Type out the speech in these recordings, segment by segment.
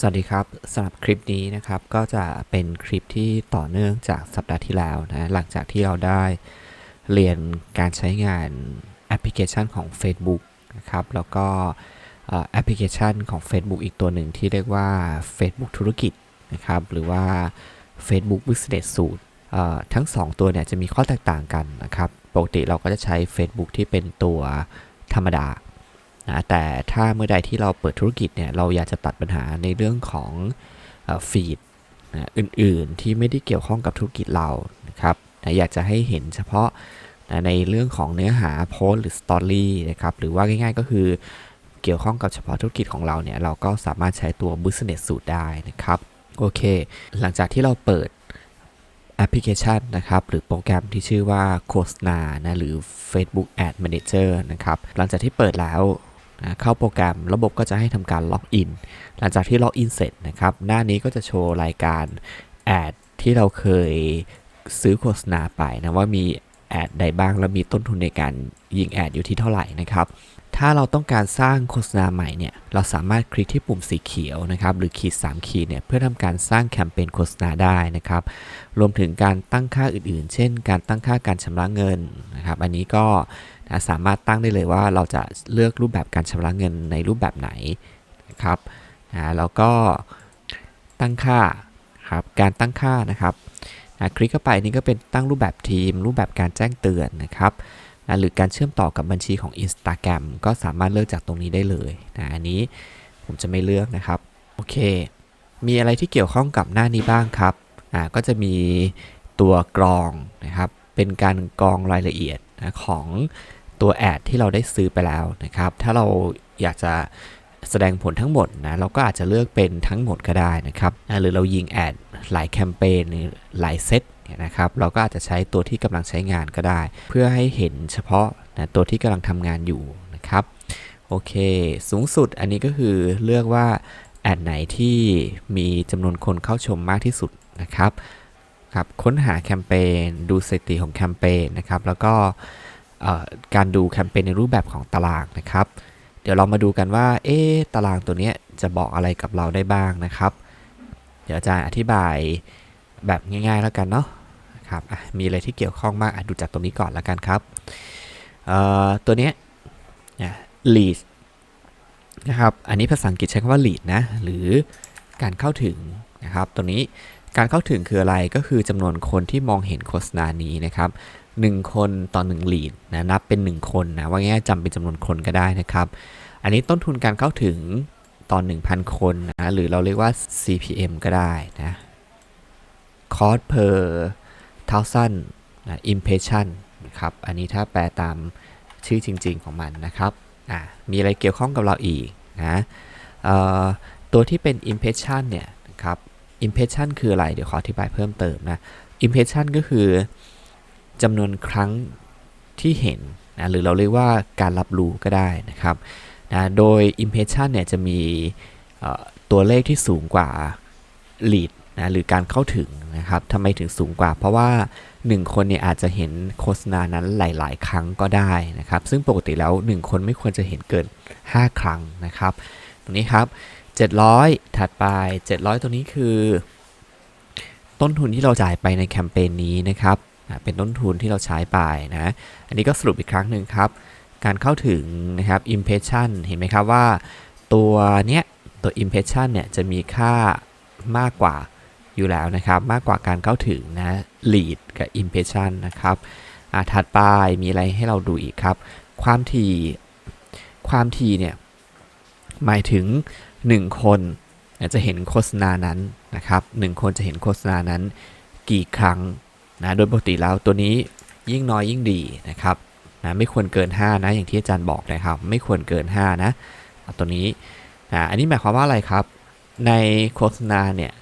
สวัสดีครับสำหรับคลิปนี้นะครับก็จะเป็นคลิปที่ต่อเนื่องจากสัปดาห์ที่แล้วนะหลังจากที่เราได้เรียนการใช้งานแอปพลิเคชันของ Facebook นะครับแล้วก็แอปพลิเคชันของ Facebook อีกตัวหนึ่งที่เรียกว่า Facebook ธุรกิจนะครับหรือว่า Facebook Business Suite เอ่อทั้ง 2 ตัวเนี่ยจะมีข้อแตกต่างกันนะครับปกติเราก็จะใช้ Facebook ที่เป็นตัวธรรมดา นะแต่ถ้าเมื่อใดที่เราเปิดธุรกิจเนี่ยเราอยากจะตัดปัญหาในเรื่องของฟีดนะอื่นๆที่ไม่ได้เกี่ยวข้องกับธุรกิจเรานะครับนะอยากจะให้เห็นเฉพาะนะในเรื่องของเนื้อหาโพสหรือสตอรี่นะครับหรือว่าง่ายๆก็คือเกี่ยวข้องกับเฉพาะธุรกิจของเราเนี่ยเราก็สามารถใช้ตัว Business Suite ได้นะครับโอเค หลังจากที่เราเปิดแอปพลิเคชันนะครับหรือโปรแกรมที่ชื่อว่าโฆษณานะหรือ Facebook Ad Manager นะครับหลังจากที่เปิดแล้ว เข้าโปรแกรมระบบก็จะให้ทำการล็อกอิน หลังจากที่ล็อกอินเสร็จนะครับ หน้านี้ก็จะโชว์รายการแอดที่เราเคยซื้อโฆษณาไปนะว่ามีแอดใดบ้างแล้วมีต้นทุนในการยิงแอดอยู่ที่เท่าไหร่นะครับถ้าเราต้องการสร้างโฆษณาใหม่เนี่ยเราสามารถคลิกที่ปุ่มสีเขียวนะครับหรือขีด 3 ขีดเนี่ยเพื่อทำการสร้างแคมเปญโฆษณาได้นะครับรวมถึงการตั้งค่าอื่นๆ เช่น การตั้งค่าการชำระเงินนะครับอันนี้ก็ นะสามารถตั้งได้เลยว่าเราจะเลือกรูปแบบการชำระเงินในรูปแบบไหนนะครับนะแล้วก็ตั้งค่าครับการตั้งค่านะครับนะคลิกเข้าไปนี่ก็เป็นตั้งรูปแบบทีม รูปแบบการแจ้งเตือนนะครับนะหรือการเชื่อมต่อกับบัญชีของ Instagram ก็สามารถเลือกจากตรงนี้ได้เลยนะอันนี้ผมจะไม่เลือกนะครับ โอเค มีอะไรที่เกี่ยวข้องกับหน้านี้บ้างครับอ่าก็จะมีตัวกรองนะครับ เป็นการกรองรายละเอียด นะของตัวแอดที่เราได้ซื้อไปแล้วนะครับ ถ้าเราอยากจะแสดงผลทั้งหมดนะเราก็อาจจะเลือกเป็นทั้งหมดก็ได้นะครับหรือเรายิงแอดหลายแคมเปญหรือหลายเซตเนี่ยนะครับเราก็อาจจะใช้ตัวที่กำลังใช้งานก็ได้ เพื่อให้เห็นเฉพาะนะตัวที่กำลังทำงานอยู่นะครับโอเค สูงสุดอันนี้ก็คือเลือกว่าแอดไหนที่มีจำนวนคนเข้าชมมากที่สุดนะครับ ครับค้นหาแคมเปญดูสถิติของแคมเปญนะครับแล้วก็การดูแคมเปญในรูปแบบของตารางนะครับ เดี๋ยวเรามาดูกันว่าเอ๊ตารางตัวนี้จะบอกอะไรกับเราได้บ้างนะครับ เดี๋ยวอาจารย์อธิบายแบบง่าย ๆ แล้วกันเนาะครับมีอะไรที่เกี่ยวข้องมากอะดูจากตรงนี้ก่อนแล้วกันครับตัวนี้ lead นะครับ อันนี้ภาษาอังกฤษใช้คำว่า lead นะ หรือการเข้าถึงนะครับ ตัวนี้ การเข้าถึงคืออะไรก็คือจำนวนคนที่มองเห็นโฆษณานี้นะครับ1คนต่อ1 lead นะนับเป็น 1 คนนะว่าง่ายจำเป็นจำนวนคนก็ได้นะครับ อันนี้ต้นทุนการเข้าถึงต่อ 1,000 คนนะหรือเราเรียกว่า CPM ก็ได้นะ cost per thousand นะ impression นะครับอันนี้ถ้าแปลตามชื่อจริง ๆของมันนะครับอะมีอะไรเกี่ยวข้องกับเราอีกนะเอ่อตัวที่เป็น impression เนี่ยนะครับ impression คืออะไร เดี๋ยวขออธิบายเพิ่มเติมนะ impression ก็คือจำนวนครั้งที่เห็นนะหรือเราเรียกว่าการรับรู้ก็ได้นะครับนะโดย impression เนี่ยจะมีตัวเลขที่สูงกว่า lead นะหรือการเข้าถึงนะครับทำไมถึงสูงกว่า เพราะว่า 1 คนเนี่ยอาจจะเห็นโฆษณานั้นหลาย ๆ ครั้งก็ได้นะครับ ซึ่งปกติแล้ว 1 คนไม่ควรจะเห็นเกิน 5 ครั้งนะครับ ตรงนี้ครับ 700 ถัดไป 700 ตัวนี้คือ ต้นทุนที่เราจ่ายไปในแคมเปญนี้นะครับเป็นต้นทุนที่เราใช้ไปนะ อันนี้ก็สรุปอีกครั้งหนึ่งครับ การเข้าถึงนะครับ impression เห็นไหมครับว่า ตัวเนี้ยตัว impression เนี่ยจะมีค่ามากกว่าอยู่แล้วนะครับ มากกว่าการเข้าถึงนะ lead กับ impression นะครับอ่าถัดไปมีอะไรให้เราดูอีกครับ ความถี่ความถี่เนี่ยหมายถึง 1 คนจะเห็นโฆษณานั้นนะครับ1คนจะเห็นโฆษณานั้นกี่ครั้งนะโดยปกติแล้วตัวนี้ยิ่งน้อยยิ่งดีนะครับนะไม่ควรเกิน 5 นะ อย่างที่อาจารย์บอกนะครับ ไม่ควรเกิน 5 นะตัวนี้นะอันนี้หมายความว่าอะไรครับ ในโฆษณาเนี่ย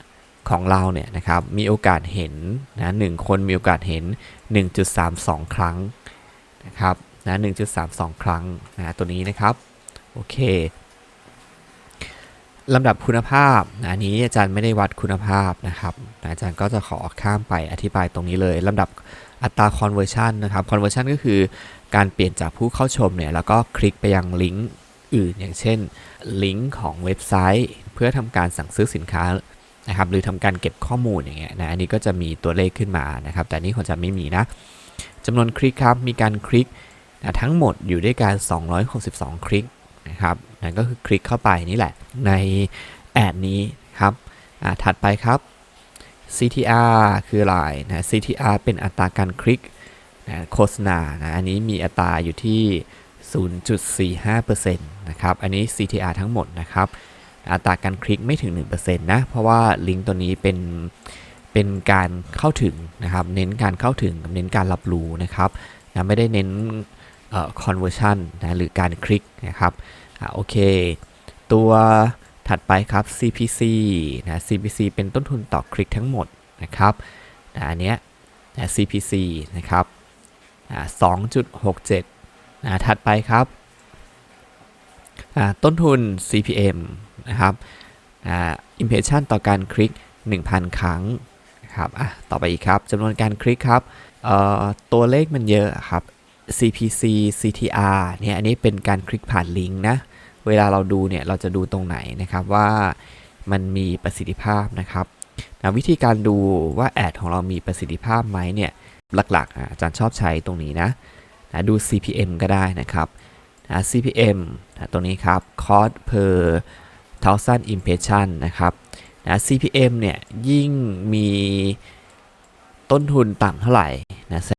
ของเราเนี่ยนะครับมีโอกาสเห็นนะหนึ่งคนมีโอกาสเห็น 1.32 ครั้งนะครับนะ1.32 ครั้งนะตัวนี้นะครับ โอเค ลำดับคุณภาพนะอันนี้อาจารย์ไม่ได้วัดคุณภาพนะครับอาจารย์ก็จะขอข้ามไปอธิบายตรงนี้เลยลำดับอัตรา conversion นะครับ conversion ก็คือการเปลี่ยนจากผู้เข้าชมเนี่ยแล้วก็คลิกไปยังลิงก์อื่น อย่างเช่นลิงก์ของเว็บไซต์ เพื่อทำการสั่งซื้อสินค้านะครับหรือทำการเก็บข้อมูลอย่างเงี้ยนะอันนี้ก็จะมีตัวเลขขึ้นมานะครับ แต่อันนี่คงจะไม่มีนะจำนวนคลิกครับมีการคลิกนะทั้งหมดอยู่ด้วยการ262 คลิก นะครับนั่นก็คือคลิกเข้าไปนี่แหละในแอดนี้ครับถัดไปครับ CTR คืออะไรนะ CTR เป็นอัตราการคลิกนะโฆษณานะอันนี้มีอัตราอยู่ที่ 0.45%นะครับอันนี้ CTR ทั้งหมดนะครับอัตราการคลิกไม่ถึง 1%นะเพราะว่าลิงก์ตัวนี้เป็นเป็นการเข้าถึงนะครับ เน้นการเข้าถึงกับเน้นการรับรู้นะครับนะไม่ได้เน้นเอ่อ conversion นะหรือการคลิกนะครับ อะโอเค ตัวถัดไปครับ CPC นะ CPC เป็นต้นทุนต่อคลิกทั้งหมดนะครับนะอันเนี้ยนะ CPC นะครับอ่า2.67นะถัดไปครับต้นทุน CPM นะครับอ่า impression ต่อการคลิก 1,000 ครั้งครับอะต่อไปอีกครับจำนวนการคลิกครับเอ่อตัวเลขมันเยอะครับ CPC CTR เนี่ยอันนี้เป็นการคลิกผ่านลิงก์นะ เวลาเราดูเนี่ยเราจะดูตรงไหนนะครับว่ามันมีประสิทธิภาพนะครับนะวิธีการดูว่าแอดของเรามีประสิทธิภาพไหมเนี่ยหลักๆอาจารย์ชอบใช้ตรงนี้นะนะดู CPM ก็ได้นะครับนะ CPM นะตรงนี้ครับ cost per thousand impression นะครับนะ CPM เนี่ยยิ่งมีต้นทุนต่ำเท่าไหร่นะแส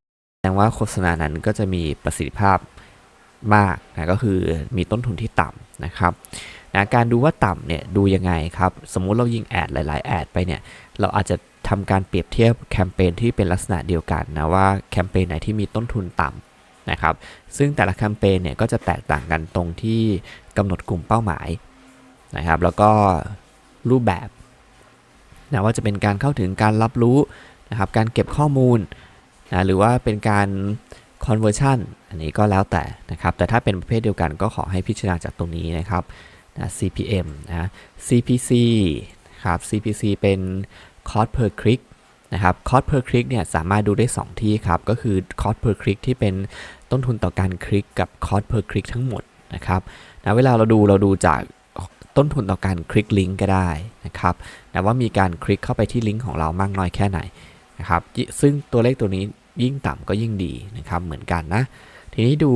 ดงว่าโฆษณานั้นก็จะมีประสิทธิภาพ มากนะก็คือมีต้นทุนที่ต่ำนะครับนะการดูว่าต่ำเนี่ยดูยังไงครับ สมมุติเรายิงแอดหลาย ๆ แอดไปเนี่ยเราอาจจะทำการเปรียบเทียบแคมเปญที่เป็นลักษณะเดียวกันนะว่าแคมเปญไหนที่มีต้นทุนต่ำนะครับซึ่งแต่ละแคมเปญเนี่ยก็จะแตกต่างกันตรงที่กำหนดกลุ่มเป้าหมายนะครับแล้วก็รูปแบบนะว่าจะเป็นการเข้าถึงการรับรู้นะครับการเก็บข้อมูลนะหรือว่าเป็นการ conversion อันนี้ก็แล้วแต่นะครับ แต่ถ้าเป็นประเภทเดียวกันก็ขอให้พิจารณาจากตรงนี้นะครับนะ CPM นะ CPC ครับ CPC เป็น cost per click นะครับ cost per click เนี่ยสามารถดูได้ 2 ที่ครับ ก็คือ cost per click ที่เป็นต้นทุนต่อการคลิกกับ cost per click ทั้งหมดนะครับนะเวลาเราดูเราดูจากต้นทุนต่อการคลิกลิงก์ก็ได้นะครับนะว่ามีการคลิกเข้าไปที่ลิงก์ของเรามากน้อยแค่ไหนนะครับ ซึ่งตัวเลขตัวนี้ ยิ่งต่ำก็ยิ่งดีนะครับเหมือนกันนะ ทีนี้ดู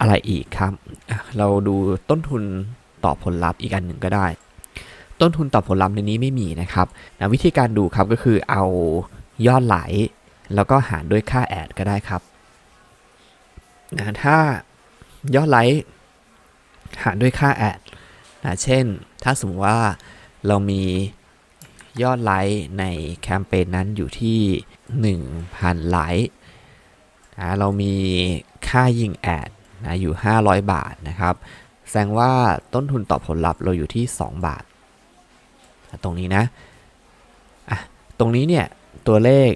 อะไรอีกครับ เราดูต้นทุนต่อผลลัพธ์อีกอันหนึ่งก็ได้ ต้นทุนต่อผลลัพธ์ในนี้ไม่มีนะครับนะวิธีการดูครับก็คือเอายอดไหล แล้วก็หารด้วยค่าแอดก็ได้ครับนะถ้ายอดไลค์หารด้วยค่าแอดนะเช่น ถ้าสมมติว่าเรามียอดไลค์ในแคมเปญนั้นอยู่ที่ 1,000ไลค์นะเรามีค่ายิงแอดนะอยู่ 500 บาทนะครับ แสดงว่าต้นทุนต่อผลลัพธ์เราอยู่ที่ 2 บาท ตรงนี้นะอะตรงนี้เนี่ยตัวเลข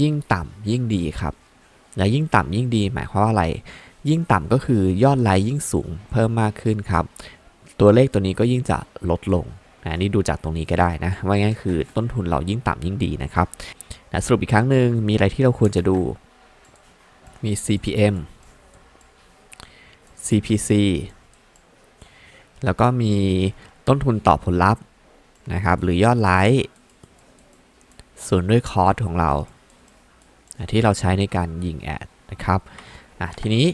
ยิ่งต่ำยิ่งดีครับและยิ่งต่ำยิ่งดีหมายความว่าอะไร ยิ่งต่ำก็คือยอดไลค์ยิ่งสูงเพิ่มมากขึ้นครับ ตัวเลขตัวนี้ก็ยิ่งจะลดลงนะนี่ดูจากตรงนี้ก็ได้นะว่าง่ายคือต้นทุนเรายิ่งต่ำยิ่งดีนะครับ นะสรุปอีกครั้งหนึ่งมีอะไรที่เราควรจะดู มี CPM CPC แล้วก็มีต้นทุนต่อผลลัพธ์นะครับ หรือยอดไลค์ส่วนด้วยคอร์สของเรา ที่เราใช้ในการยิงแอดนะครับอะทีนี้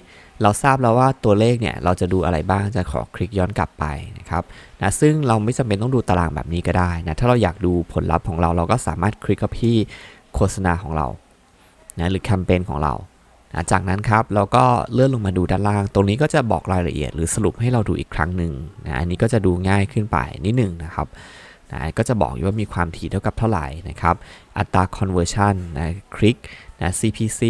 เราทราบแล้วว่าตัวเลขเนี่ยเราจะดูอะไรบ้างจะขอคลิกย้อนกลับไปนะครับนะซึ่งเราไม่จำเป็นต้องดูตารางแบบนี้ก็ได้นะถ้าเราอยากดูผลลัพธ์ของเราเราก็สามารถคลิกเข้าที่ โฆษณาของเรานะหรือแคมเปญของเรานะจากนั้นครับเราก็เลื่อนลงมาดูด้านล่าง ตรงนี้ก็จะบอกรายละเอียด หรือสรุปให้เราดูอีกครั้งหนึ่งนะอันนี้ก็จะดูง่ายขึ้นไปนิดหนึ่งนะครับนะก็จะบอกอยู่ว่ามีความถี่เท่ากับเท่าไหร่นะครับอัตรา conversion นะคลิกนะ CPC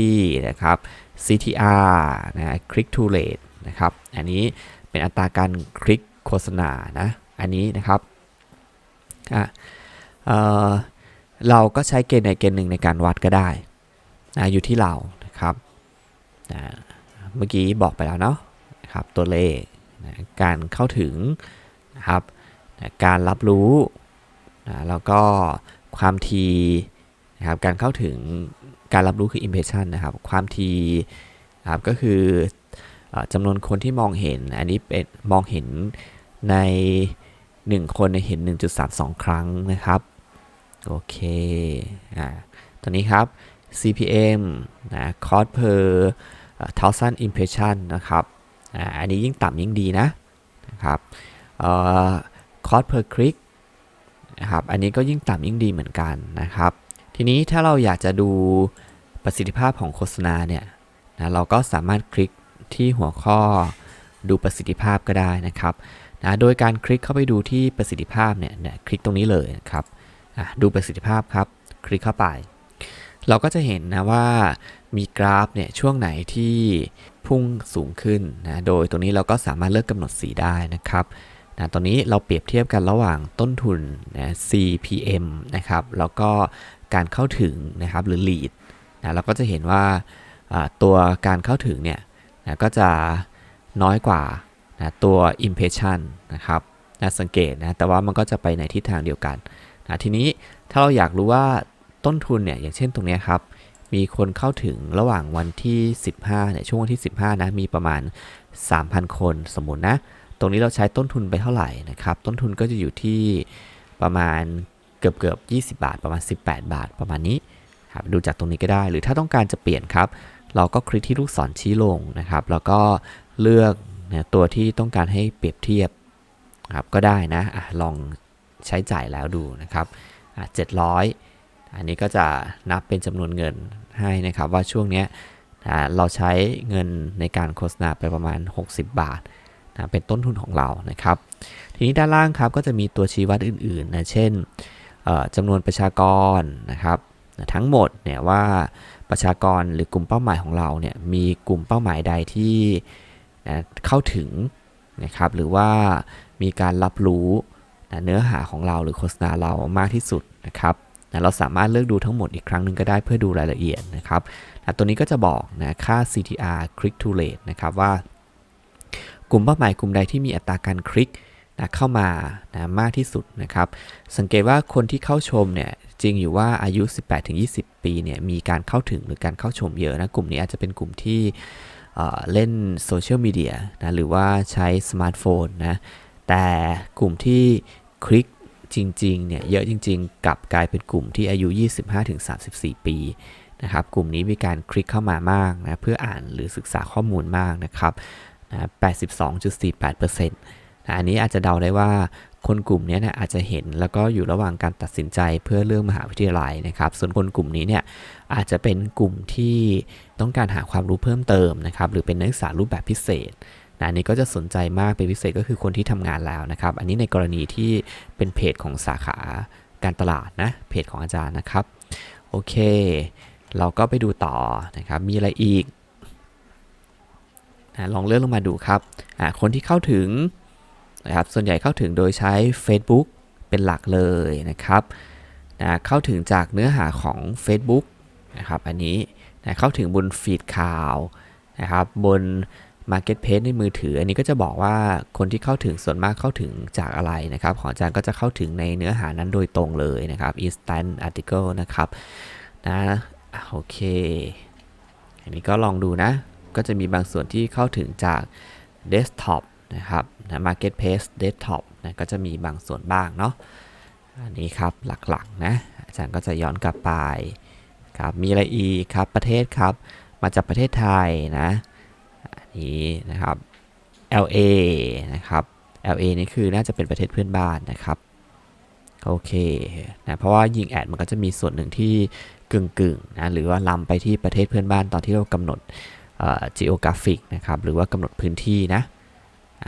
นะครับ CTR นะ click to rate นะครับอันนี้เป็นอัตราการคลิกโฆษณานะอันนี้นะครับอะ เราก็ใช้เกณฑ์ใดเกณฑ์หนึ่งในการวัดก็ได้นะอยู่ที่เรานะครับนะเมื่อกี้บอกไปแล้วเนาะนะครับตัวเลขนะการเข้าถึงนะครับนะการรับรู้นะแล้วก็ความทีนะครับการเข้าถึงการรับรู้คือ impression นะครับ ความทีครับก็คือจำนวนคนที่มองเห็น อันนี้เป็นมองเห็นใน 1 คนเนี่ยเห็น 1.32 ครั้งนะครับ โอเคอ่าตัวนี้ครับ CPM นะ cost per เอ่อ1000 impression นะครับอ่าอันนี้ยิ่งต่ำยิ่งดีนะนะครับเอ่อ cost per click นะครับอันนี้ก็ยิ่งต่ำยิ่งดีเหมือนกันนะครับ ทีนี้ถ้าเราอยากจะดูประสิทธิภาพของโฆษณาเนี่ยนะเราก็สามารถคลิกที่หัวข้อดูประสิทธิภาพก็ได้นะครับนะโดยการคลิกเข้าไปดูที่ประสิทธิภาพเนี่ยคลิกตรงนี้เลยนะครับ ดูประสิทธิภาพครับ คลิกเข้าไป เราก็จะเห็นนะว่ามีกราฟเนี่ยช่วงไหนที่พุ่งสูงขึ้นนะโดยตรงนี้เราก็สามารถเลือกกำหนดสีได้นะครับนะตอนนี้เราเปรียบเทียบกันระหว่างต้นทุนนะ CPM นะครับ แล้วก็การเข้าถึงนะครับหรือ lead นะเราก็จะเห็นว่าตัวการเข้าถึงเนี่ยนะก็จะน้อยกว่านะตัว impression นะครับนะสังเกตนะ แต่ว่ามันก็จะไปในทิศทางเดียวกัน นะทีนี้ถ้าเราอยากรู้ว่าต้นทุนเนี่ยอย่างเช่นตรงนี้ครับ มีคนเข้าถึงระหว่างวันที่ 15เนี่ยช่วงวันที่ 15นะมีประมาณ 3,000 คนสมมุตินะ ตรงนี้เราใช้ต้นทุนไปเท่าไหร่นะครับ ต้นทุนก็จะอยู่ที่ประมาณเกือบเกือบ20 บาท ประมาณ 18 บาทประมาณนี้ครับดูจากตรงนี้ก็ได้ หรือถ้าต้องการจะเปลี่ยนครับ เราก็คลิกที่ลูกศรชี้ลงนะครับ แล้วก็เลือกตัวที่ต้องการให้เปรียบเทียบครับก็ได้นะอะลอง ใช้จ่ายแล้วดูนะครับอะ700อันนี้ก็จะนับเป็นจำนวนเงินให้นะครับว่าช่วงเนี้ยเราใช้เงินในการโฆษณาไปประมาณ 60 บาทนะเป็นต้นทุนของเรานะครับ ทีนี้ด้านล่างครับก็จะมีตัวชี้วัดอื่นๆนะเช่นจำนวนประชากรนะครับทั้งหมดเนี่ยว่าประชากรหรือกลุ่มเป้าหมายของเราเนี่ยมีกลุ่มเป้าหมายใดที่เข้าถึงนะครับหรือว่ามีการรับรู้ เนื้อหาของเราหรือโฆษณาเรามากที่สุดนะครับเราสามารถเลือกดูทั้งหมดอีกครั้งหนึ่งก็ได้เพื่อดูรายละเอียดนะครับตัวนี้ก็จะบอกนะค่า CTR click to rate นะครับว่ากลุ่มเป้าหมายกลุ่มใดที่มีอัตราการคลิกนะเข้ามานะมากที่สุดนะครับ สังเกตว่าคนที่เข้าชมเนี่ยจริงอยู่ว่าอายุ 18-20 ปีเนี่ยมีการเข้าถึงหรือการเข้าชมเยอะนะกลุ่มนี้อาจจะเป็นกลุ่มที่เเล่นโซเชียลมีเดียนะหรือว่าใช้สมาร์ทโฟนนะแต่กลุ่มที่ คลิกจริงๆเนี่ยเยอะจริง ๆ กลับกลายเป็นกลุ่มที่อายุ 25-34 ปีนะครับกลุ่มนี้มีการคลิกเข้ามามากนะเพื่ออ่านหรือศึกษาข้อมูลมากนะครับนะ82.48%นะอันนี้อาจจะเดาได้ว่าคนกลุ่มนี้เนี่ยอาจจะเห็นแล้วก็อยู่ระหว่างการตัดสินใจเพื่อเลื่อกมหาวิทยาลัยนะครับ ส่วนคนกลุ่มนี้เนี่ยอาจจะเป็นกลุ่มที่ต้องการหาความรู้เพิ่มเติมนะครับหรือเป็นนักศึกษารูปแบบพิเศษ นะอันนี้ก็จะสนใจมากเป็นพิเศษก็คือคนที่ทำงานแล้วนะครับ อันนี้ในกรณีที่เป็นเพจของสาขาการตลาดนะเพจของอาจารย์นะครับ โอเค เราก็ไปดูต่อนะครับ มีอะไรอีกนะลองเลื่อนลงมาดูครับคนที่เข้าถึงนะครับส่วนใหญ่เข้าถึงโดยใช้ Facebook เป็นหลักเลยนะครับนะเข้าถึงจากเนื้อหาของ Facebook นะครับอันนี้นะเข้าถึงบนฟีดข่าวนะครับบน Marketplace ในมือถือ อันนี้ก็จะบอกว่าคนที่เข้าถึงส่วนมากเข้าถึงจากอะไรนะครับ ของอาจารย์ก็จะเข้าถึงในเนื้อหานั้นโดยตรงเลยนะครับ instant article นะครับนะโอเค อันนี้ก็ลองดูนะ ก็จะมีบางส่วนที่เข้าถึงจาก desktop นะครับนะ marketplace desktop นะก็จะมีบางส่วนบ้างเนาะอันนี้ครับหลักๆนะอาจารย์ก็จะย้อนกลับไปครับมีอะไรอีกครับประเทศครับ มาจากประเทศไทยนะ นี้นะครับ LA นะครับ LA นี่คือน่าจะเป็นประเทศเพื่อนบ้านนะครับโอเคนะเพราะว่ายิงแอดมันก็จะมีส่วนหนึ่งที่กึ่งๆนะหรือว่าล้ำไปที่ประเทศเพื่อนบ้านตอนที่เรากำหนดเอ่อ geographic นะครับหรือว่ากำหนดพื้นที่นะ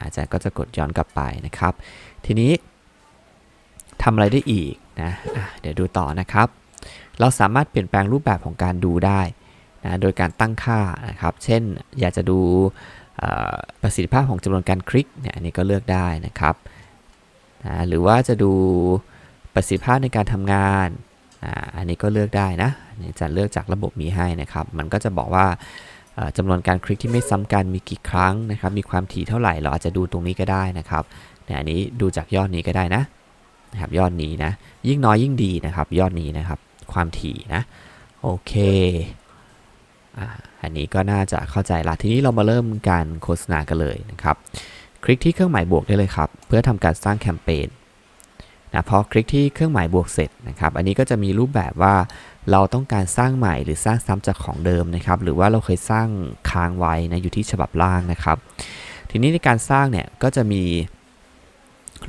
อาจารย์ก็จะกดย้อนกลับไปนะครับ ทีนี้ทำอะไรได้อีกนะะเดี๋ยวดูต่อนะครับ เราสามารถเปลี่ยนแปลงรูปแบบของการดูได้ นะโดยการตั้งค่านะครับ เช่นอยากจะดูประสิทธิภาพของจำนวนการคลิกเนี่ยอันนี้ก็เลือกได้นะครับนะหรือว่าจะดูประสิทธิภาพในการทำงานอันนี้ก็เลือกได้นะนี่จะเลือกจากระบบมีให้นะครับ มันก็จะบอกว่าจำนวนการคลิกที่ไม่ซ้ำกันมีกี่ครั้งนะครับ มีความถี่เท่าไหร่เราอาจจะดูตรงนี้ก็ได้นะครับเนี่ยอันนี้ดูจากยอดนี้ก็ได้นะนะครับยอดนี้นะ ยิ่งน้อยยิ่งดีนะครับ ยอดนี้นะครับ ความถี่นะ โอเค อันนี้ก็น่าจะเข้าใจละทีนี้เรามาเริ่มการโฆษณากันเลยนะครับ คลิกที่เครื่องหมายบวกได้เลยครับ เพื่อทำการสร้างแคมเปญนะพอคลิกที่เครื่องหมายบวกเสร็จนะครับ อันนี้ก็จะมีรูปแบบว่าเราต้องการสร้างใหม่หรือสร้างซ้ำจากของเดิมนะครับ หรือว่าเราเคยสร้างค้างไว้นะอยู่ที่ฉบับล่างนะครับ ทีนี้ในการสร้างเนี่ยก็จะมี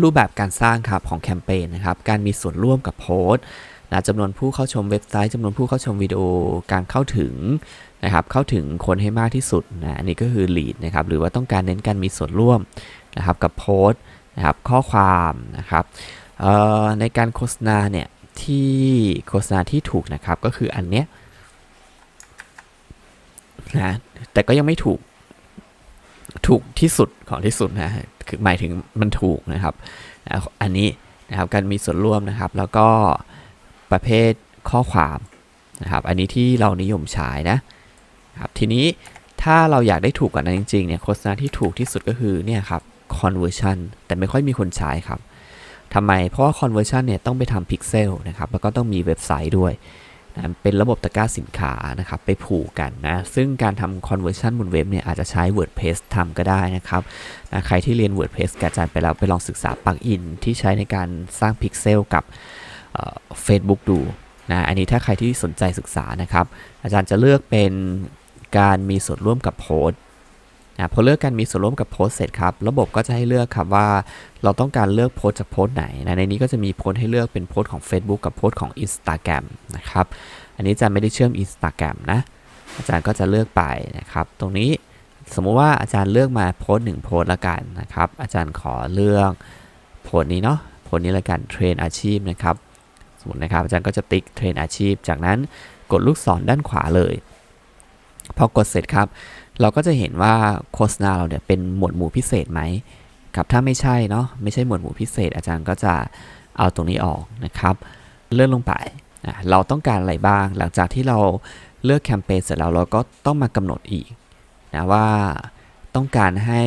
รูปแบบการสร้างครับของแคมเปญนะครับ การมีส่วนร่วมกับโพสต์นะจำนวนผู้เข้าชมเว็บไซต์จำนวนผู้เข้าชมวิดีโอ การเข้าถึง นะครับเข้าถึงคนให้มากที่สุดนะอันนี้ก็คือ lead นะครับหรือว่าต้องการเน้นการมีส่วนร่วมนะครับกับโพสต์นะครับข้อความนะครับในการโฆษณาเนี่ยที่โฆษณาที่ถูกนะครับก็คืออันเนี้ยนะแต่ก็ยังไม่ถูกถูกที่สุดของที่สุดนะคือหมายถึงมันถูกนะครับนะอันนี้นะครับการมีส่วนร่วมนะครับ แล้วก็ประเภทข้อความนะครับ อันนี้ที่เรานิยมใช้นะ ครับทีนี้ถ้าเราอยากได้ถูกกว่านั้นจริงๆเนี่ยโฆษณาที่ถูกที่สุดก็คือเนี่ยครับ conversion แต่ไม่ค่อยมีคนใช้ครับทำไม เพราะว่า conversion เนี่ยต้องไปทำ pixel นะครับแล้วก็ต้องมีเว็บไซต์ด้วยนะเป็นระบบตะกร้าสินค้านะครับไปผูกกันนะ ซึ่งการทำ conversion บนเว็บเนี่ยอาจจะใช้ WordPress ทำก็ได้นะครับนะใครที่เรียน WordPress กับอาจารย์ไปแล้วไปลองศึกษาปลั๊กอินที่ใช้ในการสร้าง pixel กับเฟซบุ๊กดูนะอันนี้ถ้าใครที่สนใจศึกษานะครับ อาจารย์จะเลือกเป็น การมีส่วนร่วมกับโพสต์นะพอเลือกการมีส่วนร่วมกับโพสต์เสร็จครับ ระบบก็จะให้เลือกครับว่าเราต้องการเลือกโพสต์จากโพสต์ไหนนะในนี้ก็จะมีโพสต์ให้เลือกเป็นโพสต์ของ Facebook กับโพสต์ของ Instagram นะครับ อันนี้จารย์ไม่ได้เชื่อม Instagram นะอาจารย์ก็จะเลือกไปนะครับ ตรงนี้สมมุติว่าอาจารย์เลือกมาโพสต์หนึ่งโพสต์ละกันนะครับ อาจารย์ขอเลือกโพสต์นี้เนาะโพสต์นี้ละกันเทรนอาชีพนะครับ สมมตินะครับอาจารย์ก็จะติ๊กเทรนอาชีพ จากนั้นกดลูกศรด้านขวาเลย พอกดเสร็จครับ เราก็จะเห็นว่าโฆษณาเราเนี่ยเป็นหมวดหมู่พิเศษไหมครับถ้าไม่ใช่เนาะไม่ใช่หมวดหมู่พิเศษ อาจารย์ก็จะเอาตรงนี้ออกนะครับ เลื่อนลงไปเราต้องการอะไรบ้าง หลังจากที่เราเลือกแคมเปญเสร็จแล้วเราก็ต้องมากำหนดอีกนะว่าต้องการให้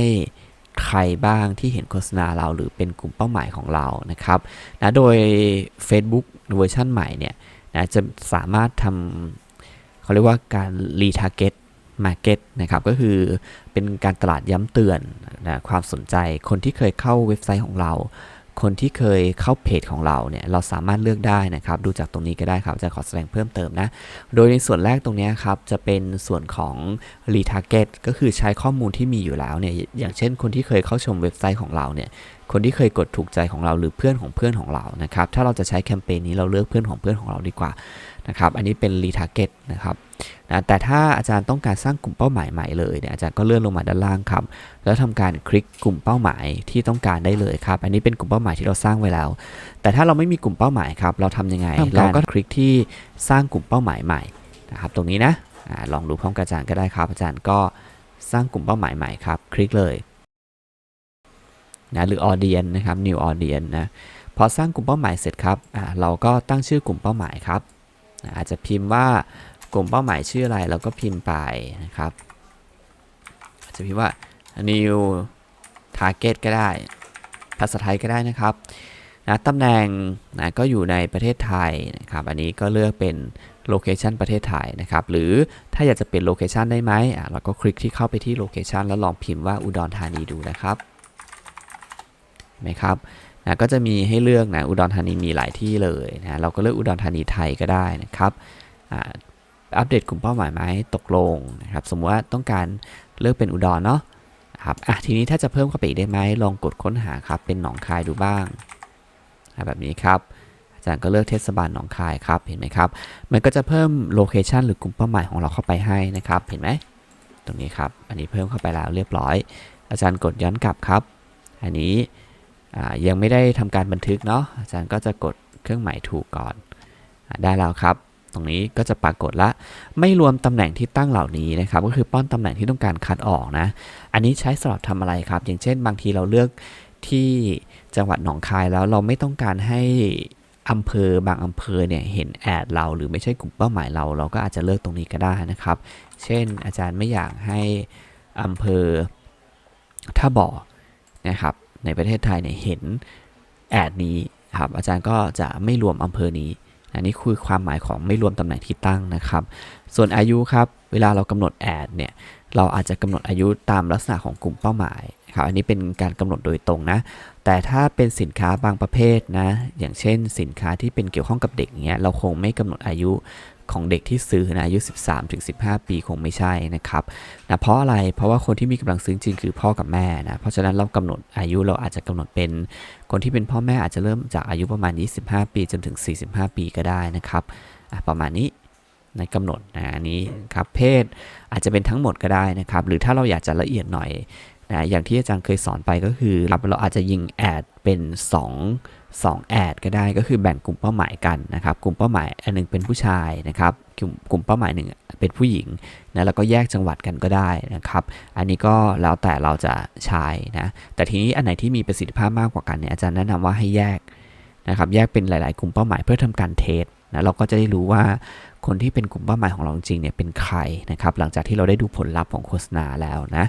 ใครบ้างที่เห็นโฆษณาเราหรือเป็นกลุ่มเป้าหมายของเรานะครับนะโดย Facebook เวอร์ชันใหม่เนี่ยนะจะสามารถทำเขาเรียกว่าการรีทาร์เก็ต Market นะครับก็คือเป็นการตลาดย้ำเตือนนะความสนใจคนที่เคยเข้าเว็บไซต์ของเรา คนที่เคยเข้าเพจของเราเนี่ยเราสามารถเลือกได้นะครับ ดูจากตรงนี้ก็ได้ครับจะขอแสดงเพิ่มเติมนะ โดยในส่วนแรกตรงนี้ครับจะเป็นส่วนของ Retarget ก็คือใช้ข้อมูลที่มีอยู่แล้วเนี่ยอย่างเช่น คนที่เคยเข้าชมเว็บไซต์ของเราเนี่ยคนที่เคยกดถูกใจของเราหรือเพื่อนของเพื่อนของเรานะครับถ้าเราจะใช้แคมเปญนี้เราเลือกเพื่อนของเพื่อนของเราดีกว่า นะครับอันนี้เป็น Retarget นะครับนะแต่ถ้าอาจารย์ต้องการสร้างกลุ่มเป้าหมายใหม่เลยเนี่ยอาจารย์ก็เลื่อนลงมาด้านล่างครับ แล้วทำการคลิกกลุ่มเป้าหมายที่ต้องการได้เลยครับ อันนี้เป็นกลุ่มเป้าหมายที่เราสร้างไว้แล้ว แต่ถ้าเราไม่มีกลุ่มเป้าหมายครับ เราทำยังไง เราก็คลิกที่สร้างกลุ่มเป้าหมายใหม่นะครับตรงนี้นะอะลองดูพร้อมกับอาจารย์ก็ได้ครับ อาจารย์ก็สร้างกลุ่มเป้าหมายใหม่ครับ คลิกเลยนะหรือ audience นะครับ new audience นะพอสร้างกลุ่มเป้าหมายเสร็จครับอ่าเราก็ตั้งชื่อกลุ่มเป้าหมายครับ อาจจะพิมพ์ว่ากลุ่มเป้าหมายชื่ออะไรเราก็พิมพ์ไปนะครับอาจจะพิมพ์ว่า new target ก็ได้ ภาษาไทยก็ได้นะครับนะตำแหน่งนะก็อยู่ในประเทศไทยนะครับ อันนี้ก็เลือกเป็นโลเคชันประเทศไทยนะครับ หรือถ้าอยากจะเปลี่ยนโลเคชันได้ไหมเราก็คลิกที่เข้าไปที่โลเคชันแล้วลองพิมพ์ว่าอุดรธานีดูนะครับไหมครับ นะก็จะมีให้เลือกนะอุดรธานีมีหลายที่เลยนะเราก็เลือกอุดรธานีไทยก็ได้นะครับอัปเดตกลุ่มเป้าหมายไหมตกลงนะครับสมมติว่าต้องการเลือกเป็นอุดรเนาะครับอะทีนี้ถ้าจะเพิ่มเข้าไปอีกได้ไหมลองกดค้นหาครับเป็นหนองคายดูบ้างแบบนี้ครับอาจารย์ก็เลือกเทศบาลหนองคายครับเห็นไหมครับมันก็จะเพิ่มโลเคชันหรือกลุ่มเป้าหมายของเราเข้าไปให้นะครับเห็นไหมตรงนี้ครับอันนี้เพิ่มเข้าไปแล้วเรียบร้อย อาจารย์กดย้อนกลับครับ อันนี้ ยังไม่ได้ทำการบันทึกเนาะอาจารย์ก็จะกดเครื่องหมายถูกก่อนอได้แล้วครับ ตรงนี้ก็จะปรากฏละ ไม่รวมตำแหน่งที่ตั้งเหล่านี้นะครับ ก็คือป้อนตำแหน่งที่ต้องการคัดออกนะ อันนี้ใช้สำหรับทำอะไรครับ อย่างเช่น บางทีเราเลือกที่จังหวัดหนองคายแล้วเราไม่ต้องการให้อำเภอบางอำเภอเนี่ยเห็นแอดเราหรือไม่ใช่กลุ่มเป้าหมายเรา เราก็อาจจะเลือกตรงนี้ก็ได้นะครับ เช่น อาจารย์ไม่อยากให้อำเภอท่าบ่อนะครับ ในประเทศไทยเนี่ยเห็นแอดนี้ครับอาจารย์ก็จะไม่รวมอำเภอนี้ อันนี้คือความหมายของไม่รวมตำแหน่งที่ตั้งนะครับ ส่วนอายุครับเวลาเรากำหนดแอดเนี่ยเราอาจจะกำหนดอายุตามลักษณะของกลุ่มเป้าหมายครับอันนี้เป็นการกำหนดโดยตรงนะ แต่ถ้าเป็นสินค้าบางประเภทนะ อย่างเช่นสินค้าที่เป็นเกี่ยวข้องกับเด็กเงี้ยเราคงไม่กำหนดอายุ ของเด็กที่ซื้อนะอายุ 13ถึง15 ปีคงไม่ใช่นะครับนะเพราะอะไรเพราะว่าคนที่มีกำลังซื้อจริงคือพ่อกับแม่นะเพราะฉะนั้นเรากำหนดอายุเราอาจจะกำหนดเป็นคนที่เป็นพ่อแม่อาจจะเริ่มจากอายุประมาณ 25 ปีจนถึง 45 ปีก็ได้นะครับประมาณนี้ในกำหนดนะอันนี้ครับเพศอาจจะเป็นทั้งหมดก็ได้นะครับ หรือถ้าเราอยากจะละเอียดหน่อยนะอย่างที่อาจารย์เคยสอนไปก็คือเราเราอาจจะยิงแอดเป็น 2 2แอดก็ได้ก็คือแบ่งกลุ่มเป้าหมายกันนะครับ กลุ่มเป้าหมายอันหนึงเป็นผู้ชายนะครับกลุ่มกลุ่มเป้าหมายหนึ่งเป็นผู้หญิงนะแล้วก็แยกจังหวัดกันก็ได้นะครับ อันนี้ก็แล้วแต่เราจะใช้นะแต่ทีนี้อันไหนที่มีประสิทธิภาพมากกว่ากันเนี่ยอาจารย์แนะนำว่าให้แยกนะครับแยกเป็นหลาย ๆ กลุ่มเป้าหมายเพื่อทำการเทสนะเราก็จะได้รู้ว่าคนที่เป็นกลุ่มเป้าหมายของเราจริงเนี่ยเป็นใครนะครับหลังจากที่เราได้ดูผลลัพธ์ของโฆษณาแล้วนะ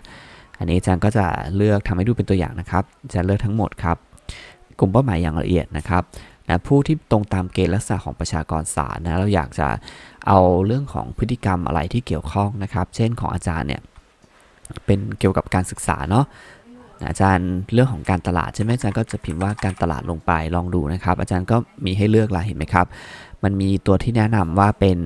อันนี้อาจารย์ก็จะเลือกทำให้ดูเป็นตัวอย่างนะครับจะเลือกทั้งหมดครับ กลุ่มเป้าหมายอย่างละเอียดนะครับนะผู้ที่ตรงตามเกณฑ์ลักษณะของประชากรศาสตร์นะเราอยากจะเอาเรื่องของพฤติกรรมอะไรที่เกี่ยวข้องนะครับ เช่นของอาจารย์เนี่ยเป็นเกี่ยวกับการศึกษาเนาะอาจารย์เรื่องของการตลาดใช่ไหมอาจารย์ก็จะพิมพ์ว่าการตลาดลงไปลองดูนะครับ อาจารย์ก็มีให้เลือกละเห็นไหมครับ มันมีตัวที่แนะนำว่าเป็น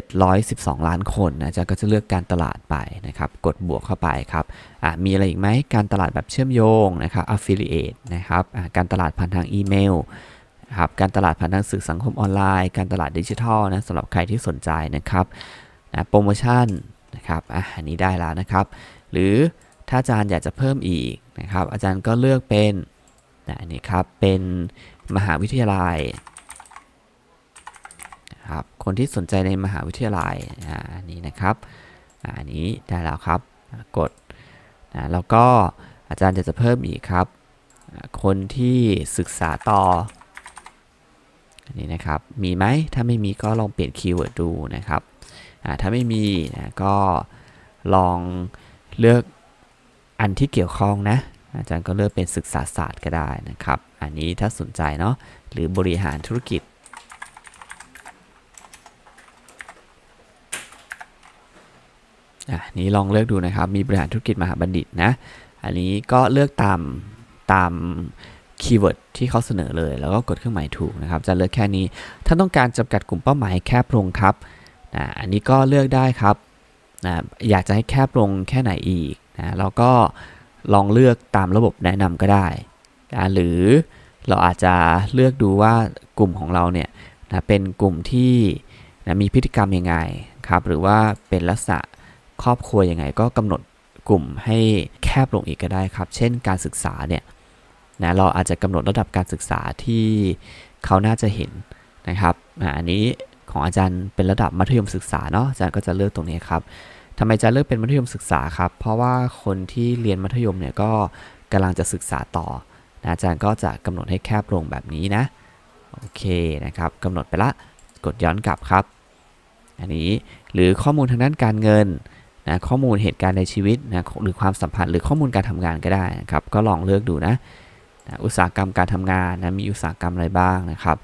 712 ล้านคนนะอาจารย์ก็จะเลือกการตลาดไปนะครับ กดบวกเข้าไปครับอะมีอะไรอีกไหมการตลาดแบบเชื่อมโยงนะครับ affiliate นะครับการตลาดผ่านทางอีเมลครับการตลาดผ่านทางสื่อสังคมออนไลน์ การตลาดดิจิทัลนะสำหรับใครที่สนใจนะครับนะโปรโมชั่นนะครับอะอันนี้ได้แล้วนะครับ หรือถ้าอาจารย์อยากจะเพิ่มอีกนะครับ อาจารย์ก็เลือกเป็นนะอันนี้ครับเป็นมหาวิทยาลัย ครับ คนที่สนใจในมหาวิทยาลัยอ่าอันนี้นะครับอันนี้ได้แล้วครับกดนะแล้วก็อาจารย์จะจะเพิ่มอีกครับ คนที่ศึกษาต่ออันนี้นะครับมีไหมถ้าไม่มีก็ลองเปลี่ยนคีย์เวิร์ดดูนะครับถ้าไม่มีนะก็ลองเลือกอันที่เกี่ยวข้องนะ อาจารย์ก็เลือกเป็นศึกษาศาสตร์ก็ได้นะครับ อันนี้ถ้าสนใจเนาะหรือบริหารธุรกิจ อะนี้ลองเลือกดูนะครับ มีบริหารธุรกิจมหาบัณฑิตนะ อันนี้ก็เลือกตามตามคีย์เวิร์ดที่เขาเสนอเลย แล้วก็กดเครื่องหมายถูกนะครับ จะเลือกแค่นี้ ถ้าต้องการจำกัดกลุ่มเป้าหมายแคบลงครับนะอันนี้ก็เลือกได้ครับนะอยากจะให้แคบลงแค่ไหนอีกนะเราก็ลองเลือกตามระบบแนะนำก็ได้นะหรือเราอาจจะเลือกดูว่ากลุ่มของเราเนี่ยนะเป็นกลุ่มที่นะมีพฤติกรรมยังไงครับ หรือว่าเป็นลักษณะ ครอบครัวยังไงก็กำหนดกลุ่มให้แคบลงอีกก็ได้ครับ เช่นการศึกษาเนี่ยนะเราอาจจะกำหนดระดับการศึกษาที่เขาน่าจะเห็นนะครับอันนี้ของอาจารย์เป็นระดับมัธยมศึกษาเนาะอาจารย์ก็จะเลือกตรงนี้ครับทำไมจะเลือกเป็นมัธยมศึกษาครับ เพราะว่าคนที่เรียนมัธยมเนี่ยก็กำลังจะศึกษาต่อนะอาจารย์ก็จะกำหนดให้แคบลงแบบนี้นะโอเคนะครับกำหนดไปละกดย้อนกลับครับ อันนี้หรือข้อมูลทางด้านการเงิน นะข้อมูลเหตุการณ์ในชีวิตนะหรือความสัมพันธ์หรือข้อมูลการทำงานก็ได้นะครับ ก็ลองเลือกดูนะนะอุตสาหกรรมการทำงานนะมีอุตสาหกรรมอะไรบ้างนะครับ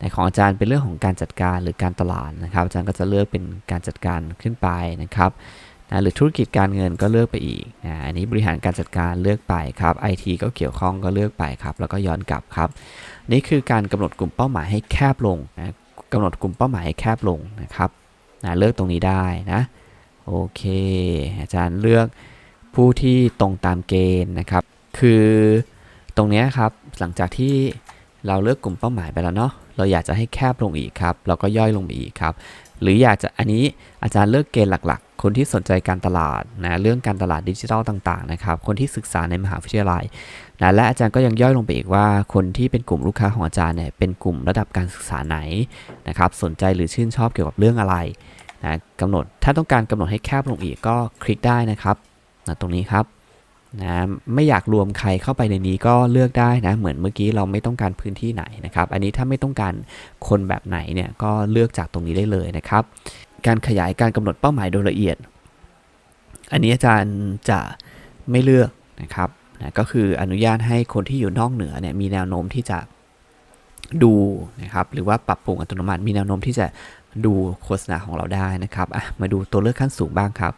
ในของอาจารย์เป็นเรื่องของการจัดการหรือการตลาดนะครับ อาจารย์ก็จะเลือกเป็นการจัดการขึ้นไปนะครับนะหรือธุรกิจการเงินก็เลือกไปอีกนะอันนี้บริหารการจัดการเลือกไปครับ IT ก็เกี่ยวข้องก็เลือกไปครับ แล้วก็ย้อนกลับครับ นี่คือการกำหนดกลุ่มเป้าหมายให้แคบลงนะกำหนดกลุ่มเป้าหมายให้แคบลงนะครับนะเลือกตรงนี้ได้นะ โอเค อาจารย์เลือกผู้ที่ตรงตามเกณฑ์นะครับ คือตรงนี้ครับหลังจากที่เราเลือกกลุ่มเป้าหมายไปแล้วเนาะเราอยากจะให้แคบลงอีกครับ เราก็ย่อยลงไปอีกครับ หรืออยากจะอันนี้อาจารย์เลือกเกณฑ์หลักๆ คนที่สนใจการตลาดนะเรื่องการตลาดดิจิทัลต่างๆนะครับคนที่ศึกษาในมหาวิทยาลัยนะและอาจารย์ก็ยังย่อยลงไปอีกว่า คนที่เป็นกลุ่มลูกค้าของอาจารย์เนี่ยเป็นกลุ่มระดับการศึกษาไหนนะครับสนใจหรือชื่นชอบเกี่ยวกับเรื่องอะไร นะกำหนดถ้าต้องการกำหนดให้แคบลงอีกก็คลิกได้นะครับนะตรงนี้ครับนะไม่อยากรวมใครเข้าไปในนี้ก็เลือกได้นะ เหมือนเมื่อกี้เราไม่ต้องการพื้นที่ไหนนะครับ อันนี้ถ้าไม่ต้องการคนแบบไหนเนี่ยก็เลือกจากตรงนี้ได้เลยนะครับ การขยายการกำหนดเป้าหมายโดยละเอียด อันนี้อาจารย์จะไม่เลือกนะครับนะก็คืออนุญาตให้คนที่อยู่นอกเหนือเนี่ยมีแนวโน้มที่จะดูนะครับหรือว่าปรับปรุงอัตโนมัติมีแนวโน้มที่จะ ดูโฆษณาของเราได้นะครับอะมาดูตัวเลือกขั้นสูงบ้างครับ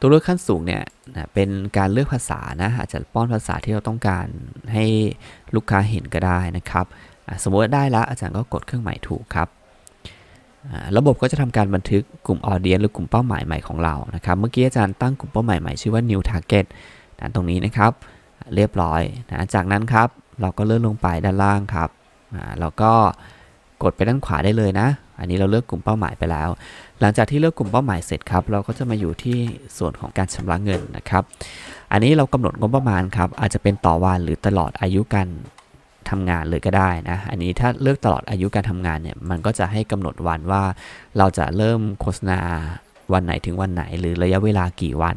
ตัวเลือกขั้นสูงเนี่ยนะเป็นการเลือกภาษานะอาจจะป้อนภาษาที่เราต้องการให้ลูกค้าเห็นก็ได้นะครับสมมติได้แล้วอาจารย์ก็กดเครื่องหมายถูกครับระบบก็จะทำการบันทึกกลุ่มออเดียนหรือกลุ่มเป้าหมายใหม่ของเรานะครับ เมื่อกี้อาจารย์ตั้งกลุ่มเป้าหมายใหม่ชื่อว่า new target นะตรงนี้นะครับ เรียบร้อยนะจากนั้นครับ เราก็เลื่อนลงไปด้านล่างครับเราก็ กดไปด้านขวาได้เลยนะ อันนี้เราเลือกกลุ่มเป้าหมายไปแล้ว หลังจากที่เลือกกลุ่มเป้าหมายเสร็จครับ เราก็จะมาอยู่ที่ส่วนของการชำระเงินนะครับ อันนี้เรากำหนดงบประมาณครับ อาจจะเป็นต่อวันหรือตลอดอายุการทำงานเลยก็ได้นะ อันนี้ถ้าเลือกตลอดอายุการทำงานเนี่ย มันก็จะให้กำหนดวันว่า เราจะเริ่มโฆษณาวันไหนถึงวันไหน หรือระยะเวลากี่วัน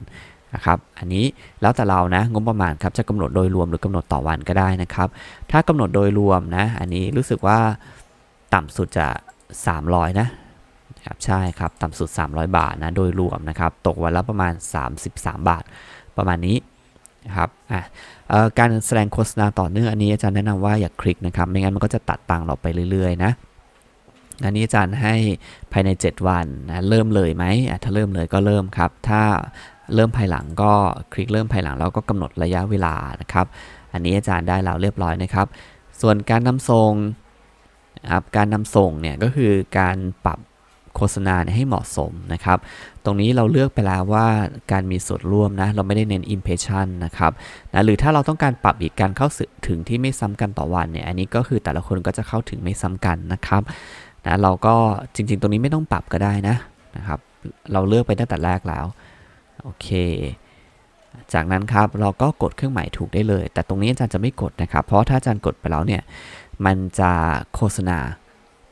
นะครับ อันนี้แล้วแต่เรานะ งบประมาณครับ จะกำหนดโดยรวมหรือกำหนดต่อวันก็ได้นะครับ ถ้ากำหนดโดยรวมนะ อันนี้รู้สึกว่า ต่ำสุดจะ 300นะครับใช่ครับ ต่ำสุด 300 บาทนะ โดยรวมนะครับ ตกวันละประมาณ 33 บาท ประมาณนี้นะครับอะออการแสดงโฆษณาต่อเนื่องอันนี้อาจารย์แนะนำว่าอย่าคลิกนะครับ ไม่งั้นมันก็จะตัดตังค์เราไปเรื่อยๆนะอันนี้อาจารย์ให้ภายใน 7 วันนะเริ่มเลยไหมถ้าเริ่มเลยก็เริ่มครับ ถ้าเริ่มภายหลังก็คลิกเริ่มภายหลังแล้วก็กำหนดระยะเวลานะครับ อันนี้อาจารย์ได้แล้วเรียบร้อยนะครับ ส่วนการนำส่ง ครับการนำส่งเนี่ยก็คือการปรับโฆษณาให้เหมาะสมนะครับ ตรงนี้เราเลือกไปแล้วว่าการมีส่วนร่วมนะ เราไม่ได้เน้น impression นะครับนะหรือถ้าเราต้องการปรับอีกการเข้าถึงที่ไม่ซ้ำกันต่อวันเนี่ย อันนี้ก็คือแต่ละคนก็จะเข้าถึงไม่ซ้ำกันนะครับนะเราก็จริงๆ ตรงนี้ไม่ต้องปรับก็ได้นะนะครับ เราเลือกไปตั้งแต่แรกแล้ว โอเค จากนั้นครับเราก็กดเครื่องหมายถูกได้เลย แต่ตรงนี้อาจารย์จะไม่กดนะครับ เพราะถ้าอาจารย์กดไปแล้วเนี่ย มันจะโฆษณา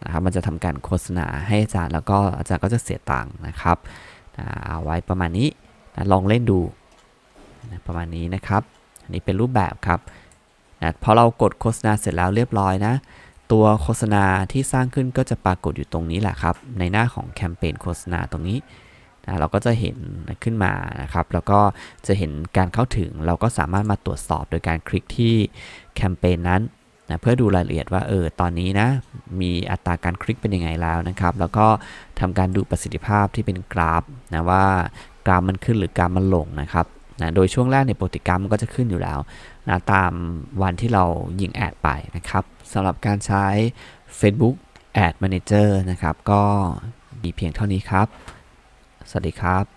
นะครับมันจะทำการโฆษณาให้อาจารย์แล้วก็อาจารย์ก็จะเสียตังค์นะครับเอาไว้ประมาณนี้นะลองเล่นดูนะประมาณนี้นะครับ อันนี้เป็นรูปแบบครับนะพอเรากดโฆษณาเสร็จแล้วเรียบร้อยนะ ตัวโฆษณาที่สร้างขึ้นก็จะปรากฏอยู่ตรงนี้แหละครับ ในหน้าของแคมเปญโฆษณาตรงนี้นะเราก็จะเห็นขึ้นมานะครับ แล้วก็จะเห็นการเข้าถึงเราก็สามารถมาตรวจสอบโดยการคลิกที่แคมเปญนั้น นะเพื่อดูรายละเอียดว่าเออตอนนี้นะมีอัตราการคลิกเป็นยังไงแล้วนะครับ แล้วก็ทำการดูประสิทธิภาพที่เป็นกราฟนะว่ากราฟมันขึ้นหรือกราฟมันลงนะครับนะโดยช่วงแรกในปกติกราฟมันก็จะขึ้นอยู่แล้วนะตามวันที่เรายิงแอดไปนะครับสำหรับการใช้ Facebook Ad Manager นะครับ ก็มีเพียงเท่านี้ครับ สวัสดีครับ